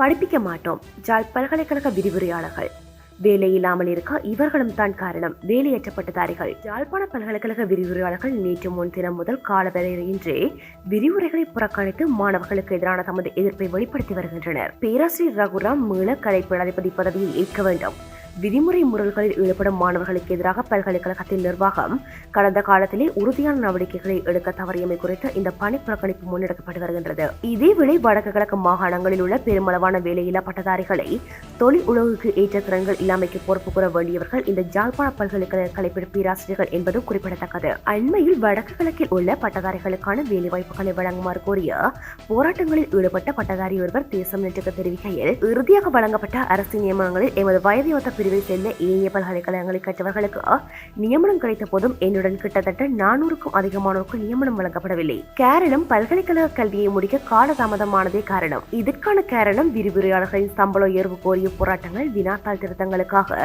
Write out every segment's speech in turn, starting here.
படிப்பிக்க மாட்டோம். ஜாழ் பல்கலைக்கழக விரிவுரையாளர்கள். வேலை இல்லாமல் இருக்க இவர்களும் தான் காரணம். வேலையற்றப்பட்டதாரிகள் யாழ்ப்பாண பல்கலைக்கழக விரிவுரையாளர்கள் நேற்று முன்தினம் முதல் காலவரையின்றி விரிவுரைகளை புறக்கணித்து மாணவர்களுக்கு எதிரான தமது எதிர்ப்பை வெளிப்படுத்தி வருகின்றனர். பேராசிரியர் ரகுராம் மீள கலைப்படாதிபதி பதவியை ஏற்க வேண்டும். விதிமுறை முறைகளில் ஈடுபடும் மாணவர்களுக்கு எதிராக பல்கலைக்கழகத்தின் நிர்வாகம் கடந்த காலத்திலே உறுதியான நடவடிக்கைகளை எடுக்க தவறியமை குறித்து இந்த பணி புறக்கணிப்பு முன்னெடுக்கப்பட்டு வருகின்றது. இதேவேளை வடக்கு கிழக்கு மாகாணங்களில் உள்ள பெருமளவான வேலையில்லா பட்டதாரிகளை தொழில் உலகுக்கு ஏற்ற திறன்கள் இல்லாமைக்கு பொறுப்பு கூற வேண்டியவர்கள் இந்த ஜாழ்ப்பாண பல்கலைக்கழக கலைப்பிட பேராசிரியர்கள் என்பதும் குறிப்பிடத்தக்கது. அண்மையில் வடக்கு கிழக்கில் உள்ள பட்டதாரிகளுக்கான வேலைவாய்ப்புகளை வழங்குமாறு கோரிய போராட்டங்களில் ஈடுபட்ட பட்டதாரி ஒருவர் தேசம் நெற்றுக்கு தெரிவிக்கையில் இறுதியாக வழங்கப்பட்ட அரசு நியமனங்களில் எமது வயதையொத்த பிரிவை சேர்ந்த ஏனைய பல்கலைக்கழகங்களை கற்றவர்களுக்கு நியமனம் கிடைத்த போதும் என்னுடன் கிட்டத்தட்ட நானூறுக்கும் அதிகமானோருக்கு நியமனம் வழங்கப்படவில்லை. காரணம் பல்கலைக்கழக கல்வியை முடிக்க காலதாமதமானதே காரணம். இதற்கான காரணம் விரிவுரையாளர்களின் சம்பள உயர்வு கோரிய போராட்டங்கள் வினாத்தாள் திருத்தங்களுக்காக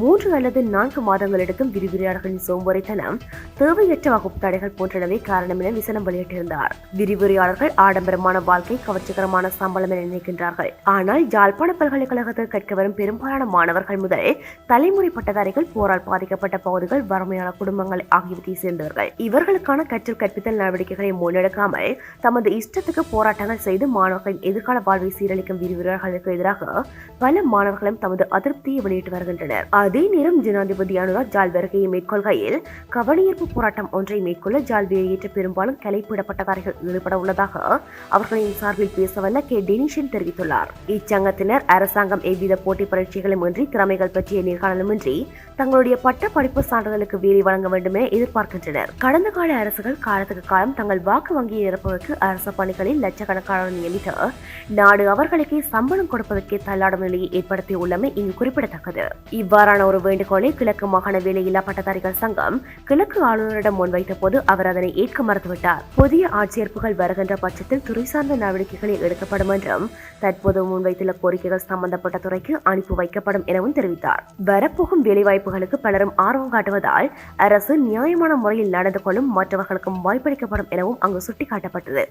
மூன்று அல்லது நான்கு மாதங்கள் எடுக்கும் விரிவுரையாளர்களின் சோம்பேறித்தனம் தேவையற்ற வகுப்பு தடைகள் போன்றனவே காரணம் என விசனம் வெளியிட்டிருந்தார். விரிவுரையாளர்கள் ஆடம்பரமான வாழ்க்கை கவர்ச்சிகரமான சம்பளம் என நினைக்கின்றார்கள். ஆனால் யாழ்ப்பாண பல்கலைக்கழகத்தில் கற்க வரும் பெரும்பாலான மாணவர்கள் முதல் தலைமுறை பட்டதாரிகள் போரால் பாதிக்கப்பட்ட பகுதிகள் வறுமையான குடும்பங்கள் ஆகியவற்றை சேர்ந்தவர்கள். இவர்களுக்கான கற்றல் கற்பித்தல் நடவடிக்கைகளை முன்னெடுக்காமல் தமது இஷ்டத்துக்கு போராட்டங்கள் செய்து மாணவர்களின் எதிர்கால வாழ்வை சீரழிக்கும் விரிவுரையாளர்களுக்கு எதிராக பல மாணவர்களும் தமது அதிருப்தியை வெளியிட்டு வருகின்றனர். அதே நேரம் ஜனாதிபதி அனுராக் ஜால் வருகையை மேற்கொள்கையில் கவனியீர்ப்பு போராட்டம் ஒன்றை மேற்கொள்ள ஜால் வெளியேற்ற பெரும்பாலும் கலைப்பிடப்பட்டதாரிகள் ஈடுபட உள்ளதாக அவர்களின் சார்பில் பேசவல்ல கே. டெனிஷன் தெரிவித்துள்ளார். இச்சங்கத்தினர் அரசாங்கம் எவ்வித போட்டி பரீட்சைகளும் இன்றி திறமைகள் பற்றிய நேர்காணலுமின்றி தங்களுடைய பட்ட படிப்பு சான்றிதழுக்கு வேலை வழங்க வேண்டும் என எதிர்பார்க்கின்றனர். கடந்த கால அரசுகள் காலத்துக்கு காலம் தங்கள் வாக்கு வங்கியை நிரப்புவதற்கு அரசு பணிகளில் லட்சக்கணக்கானோர் நியமித்து நாடு அவர்களுக்கே சம்பளம் கொடுப்பதற்கே தள்ளாடும் நிலையை ஏற்படுத்தியுள்ளமை இங்கு குறிப்பிடத்தக்கது. இவ்வாறான ஒரு வேண்டுகோளை கிழக்கு மாகாண வேலையில்லா பட்டதாரிகள் சங்கம் கிழக்கு ஆளுநரிடம் முன்வைத்த போது அவர் அதனை ஏற்க மறுத்துவிட்டார். புதிய ஆட்சேர்ப்புகள் வருகின்ற பட்சத்தில் துறை சார்ந்த நடவடிக்கைகளை எடுக்கப்படும் என்றும் தற்போது முன்வைத்துள்ள கோரிக்கைகள் சம்பந்தப்பட்ட துறைக்கு அனுப்பி வைக்கப்படும் எனவும் தெரிவித்தார். வரப்போகும் வேலைவாய்ப்புகளுக்கு பலரும் ஆர்வம் காட்டுவதால் அரசு நியாயமான முறையில் நடந்து கொள்ளும் மற்றவர்களுக்கும் வாய்ப்பளிக்கப்படும் எனவும் அங்கு சுட்டிக்காட்டப்பட்டது.